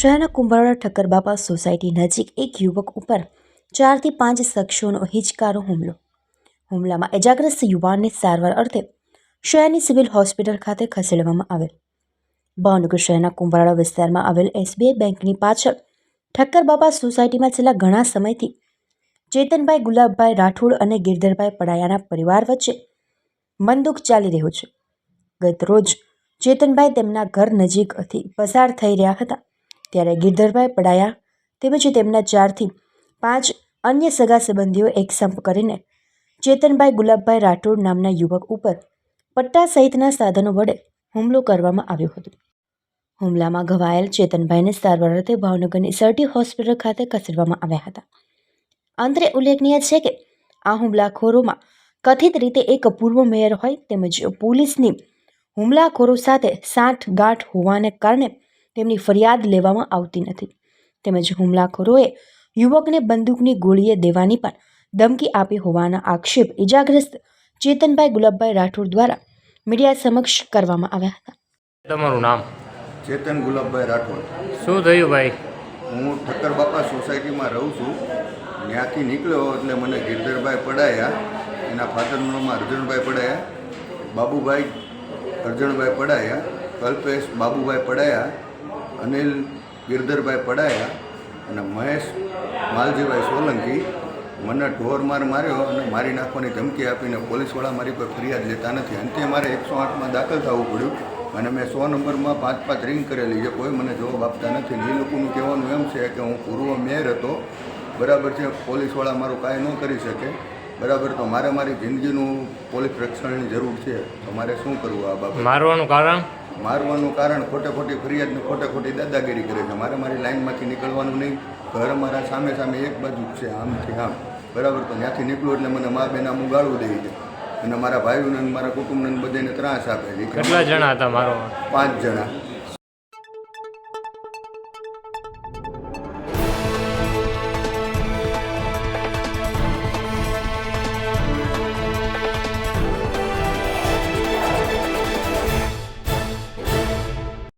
શહેરના કુંભારવાડા ઠક્કરબાપા સોસાયટી નજીક એક યુવક ઉપર ચારથી પાંચ શખ્સોનો હિચકારો હુમલો. હુમલામાં ઇજાગ્રસ્ત યુવાનને સારવાર અર્થે શહેરની સિવિલ હોસ્પિટલ ખાતે ખસેડવામાં આવેલ. ભાવનગર શહેરના કુંભારવાડા વિસ્તારમાં આવેલ એસબીઆઈ બેંકની પાછળ ઠક્કરબાપા સોસાયટીમાં છેલ્લા ઘણા સમયથી ચેતનભાઈ, ગુલાબભાઈ રાઠોડ અને ગિરધરભાઈ પડાયાના પરિવાર વચ્ચે મનદુખ ચાલી રહ્યો છે. ગત રોજ ચેતનભાઈ તેમના ઘર નજીકથી પસાર થઈ રહ્યા હતા. ત્યારે ગિરધરભાઈ પડાયા તેમજ તેમના ચારથી પાંચ અન્ય સગા સંબંધીઓ એક સંપ કરીને ચેતનભાઈ, ગુલાબભાઈ રાઠોડ નામના યુવક ઉપર પટ્ટા સહિતના સાધનો વડે હુમલો કરવામાં આવ્યો હતો. હુમલામાં ઘવાયેલ ચેતનભાઈને સારવાર અર્થે ભાવનગરની સરટી હોસ્પિટલ ખાતે ખસેડવામાં આવ્યા હતા. અંતરે ઉલ્લેખનીય છે કે, આ હુમલાખોરોમાં કથિત રીતે એક પૂર્વ મેયર હોય તેમજ પોલીસની હુમલાખોરો સાથે સાઠ ગાંઠ હોવાને કારણે તેમની ફરિયાદ લેવામાં આવતી નથી. તેમજ હુમલાખોરોએ યુવકને બંદૂકની ગોળીએ દેવાની પણ ધમકી આપી હોવાના આક્ષેપ ઇજાગ્રસ્ત ચેતનભાઈ ગુલાબભાઈ રાઠોડ દ્વારા મીડિયા સમક્ષ કરવામાં આવ્યા હતા. તમારું નામ? ચેતન ગુલાબભાઈ રાઠોડ. શું થયું ભાઈ? હું ઠક્કર બાપા સોસાયટીમાં રહું છું. ત્યાંથી નીકળ્યો એટલે મને ગિરધરભાઈ પડાયા. એના ફાધરનું નામ અર્જણભાઈ પડાયા. બાબુભાઈ અર્જુનભાઈ પડાયા. કલ્પેશ બાબુભાઈ પડાયા. અનિલ ગિરધરભાઈ પડાયા. અને મહેશ માલજીભાઈ સોલંકી મને ઢોર માર માર્યો અને મારી નાખવાની ધમકી આપીને પોલીસવાળા મારી પર ફરિયાદ લેતા નથી. અંતે મારે એકસો આઠમાં દાખલ થવું પડ્યું. અને મેં સો નંબરમાં પાંચ પાંચ રિંગ કરેલી છે. કોઈ મને જવાબ આપતા નથી. ને એ લોકોનું કહેવાનું એમ છે કે હું પૂર્વ મેયર હતો. બરાબર છે. પોલીસવાળા મારું કાંઈ ન કરી શકે. બરાબર. તો મારે મારી જિંદગીનું પોલીસ રક્ષણની જરૂર છે. તો મારે શું કરવું આ બાબત? મારવાનું કારણ? મારવાનું કારણ ખોટે ખોટી ફરિયાદ ને ખોટે ખોટી દાદાગીરી કરે છે. મારે મારી લાઇનમાંથી નીકળવાનું નહીં. ઘર મારા સામે સામે એક બાજુ છે. આમથી આમ. બરાબર. તો ત્યાંથી નીકળું એટલે મને મા બેન આમ ગાળું દે છે. અને મારા ભાઈઓને અને મારા કુટુંબને બધાને ત્રાસ આપે છે. કેટલા જણા હતા મારો? પાંચ જણા.